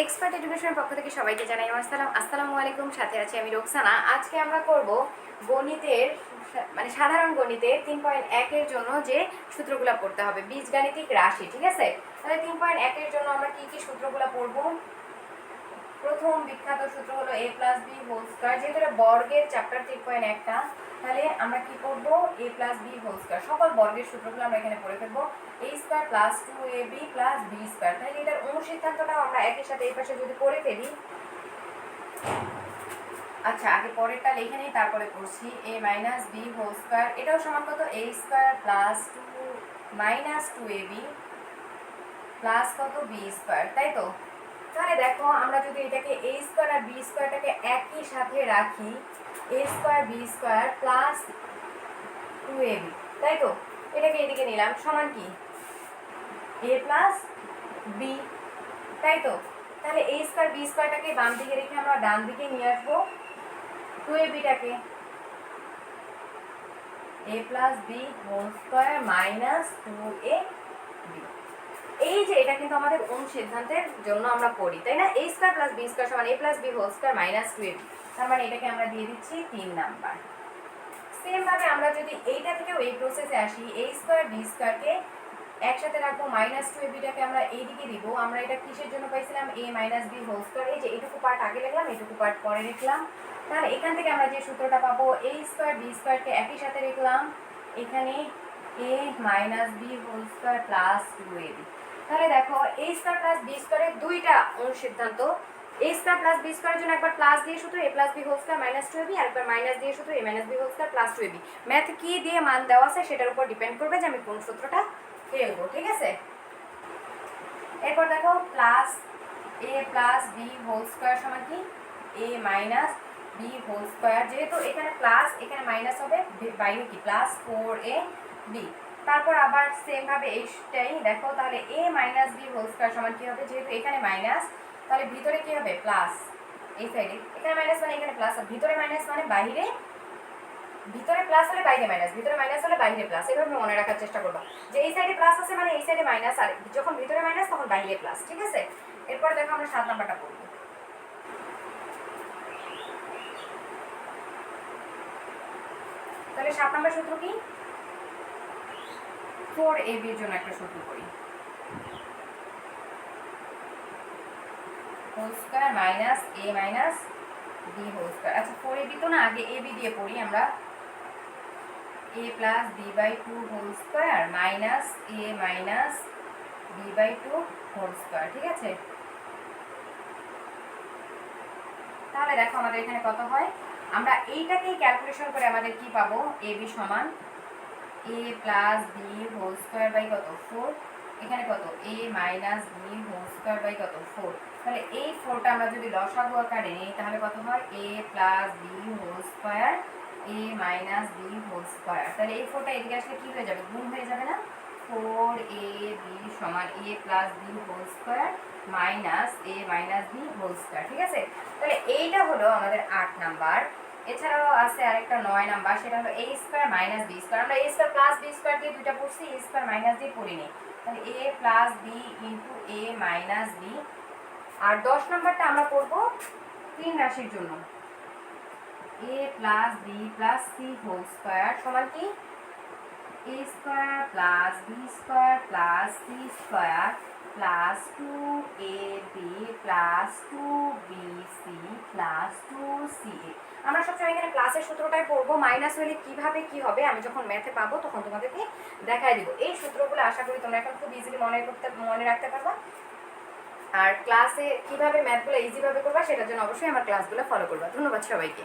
Expert এডুকেশনের পক্ষ থেকে সবাইকে জানাই আমার সালাম। আসসালামু আলাইকুম, সাথে আছি আমি রোকসানা। আজকে আমরা করব গণিতের মানে সাধারণ গণিতের তিন পয়েন্ট একের জন্য যে সূত্রগুলো পড়তে হবে, বীজগাণিতিক রাশি, ঠিক আছে? তাহলে তিন পয়েন্ট একের জন্য আমরা কি কি সূত্রগুলো পড়ব? প্রথম বিখ্যাত সূত্র হলো A plus B whole square যেহেতু এটা বর্গের চ্যাপ্টার থ্রি পয়েন্ট একটা তাহলে আমরা কি করব? A plus B whole square সকল বর্গের সূত্রগুলো আমরা এখানে পড়ে ফেলব। A square plus two A B plus B square তাহলে এটার অনুসিদ্ধান্তটাও আমরা একই সাথে এই পাশে যদি করে ফেলি। আচ্ছা আগে পরেরটা লিখে নিই, তারপরে করছি। A minus B whole square এটাও সমান কত? A square plus two minus two A B plus কত? বি স্কয়ার তাই তো? তাহলে দেখো, আমরা যদি এটাকে এ স্কোয়ার আর বি স্কোয়ারটাকে একই সাথে রাখি A square B square plus two A B তাই তো? এটাকে এদিকে নিলাম, সমান কি? এ প্লাস বি তাই তো? তাহলে এ স্কোয়ার বি স্কোয়ারটাকে বাম দিকে রেখে আমরা ডান দিকে নিয়ে আসব two A বিটাকে A plus B whole square minus two A B এই যে এটা কিন্তু আমাদের অনুসিদ্ধান্তের জন্য আমরা পড়ি তাই না? A square plus B square সমান A plus B whole square minus two A তার মানে এটাকে আমরা দিয়ে দিচ্ছি তিন নাম্বার। সেম ভাবে আমরা যদি এইটা থেকেও এই প্রসেসে আসি এ স্কোয়ার বি স্কোয়ারকে একসাথে রাখব মাইনাস টু এবিটাকে আমরা এইদিকে দিব, আমরা এটা কিসের জন্য পাইছিলাম? A minus B whole square এই যে এটুকু পার্ট আগে লিখলাম এটুকু পার্ট পরে লিখলাম তাহলে এখান থেকে আমরা যে সূত্রটা পাবো এ স্কোয়ার বি স্কোয়ারকে একই সাথে লিখলাম এখানে A minus B whole square plus two A B তাহলে দেখো এ স্কোয়ার প্লাস বি স্কোয়ারের দুইটা অনুসিদ্ধান্ত এ স্কোয়ার প্লাস বি স্কোয়ারের জন্য একবার প্লাস দিয়ে সূত্র A plus B whole square minus two A B আরেকবার মাইনাস দিয়ে সূত্র A minus B whole square plus two A B math কি দিয়ে মান দেওয়া আছে সেটার উপর ডিপেন্ড করবে যে আমি কোন সূত্রটা ফেলব ঠিক আছে? এরপর দেখো plus A plus B whole square সমান কি? A minus B whole square যেহেতু এখানে প্লাস এখানে মাইনাস হবে বাইরে কি? প্লাস ফোর এ বি তারপর আবার সেম ভাবে এইটাই দেখো তাহলে A minus B whole square সমান কি হবে? যেহেতু এখানে মাইনাস তাহলে ভিতরে কি হবে? প্লাস এই সাইডে এখানে মাইনাস মানে এখানে প্লাস আর ভিতরে মাইনাস মানে বাইরে। ভিতরে প্লাস হলে বাইরে মাইনাস ভিতরে মাইনাস হলে বাইরে প্লাস এভাবে মনে রাখার চেষ্টা করবা। যে এই সাইডে প্লাস আছে মানে এই সাইডে মাইনাস আর যখন ভিতরে মাইনাস তখন বাইরে প্লাস ঠিক আছে? এরপর দেখো আমরা সাত নাম্বারটা পড়ব। তাহলে সাত নাম্বার সূত্র কি? ফোর এ বির জন্য একটা সূত্র করি whole square minus A minus B whole square. আচ্ছা ফোর এ বি তো না, আগে এ বি দিয়ে পড়ি আমরা। A plus B by two whole square minus A minus B by two whole square, ঠিক আছে? তাহলে দেখো আমাদের এখানে কত হয়? আমরা এইটাকেই ক্যালকুলেশন করে আমাদের কি পাবো? এ বি সমান A plus B whole square by কত? ফোর এখানে কত? A minus B whole square by কত? ফোর তাহলে এই ফোরটা আমরা যদি লসাগু আকারে নিই, তাহলে কত হয়? A plus B whole square A minus B whole square তাহলে এই ফোরটা এদিকে আসলে কী হয়ে যাবে? গুণ হয়ে যাবে না? ফোর এ বি সমান A plus B whole square minus A minus B whole square, ঠিক আছে? তাহলে এইটা হলো আমাদের আট নাম্বার। এছাড়াও আছে আরেকটা নয় নাম্বার, সেটা হলো A square minus B square. আমরা A square plus B square দিয়ে দুইটা পড়ছি, এ স্কোয়ার মাইনাস দিয়ে পড়িনি তাহলে A plus B into A minus B. আর দশ নম্বরটা আমরা পড়ব তিন রাশির জন্য। A plus B plus C whole square সমান কি? A square plus B square plus C square plus two A B plus two B C plus two C A আমরা সবসময় এখানে প্লাসের সূত্রটাই পড়ব মাইনাস হলে কীভাবে কি হবে, আমি যখন ম্যাথে পাবো তখন তোমাদেরকে দেখাই দিব। এই সূত্রগুলো আশা করি তোমরা এখন খুব ইজিলি মনে করতে, মনে রাখতে পারবা। আর ক্লাসে কীভাবে ম্যাথগুলো ইজিভাবে করবা, সেটার জন্য অবশ্যই আমার ক্লাসগুলো ফলো করবা। ধন্যবাদ সবাইকে।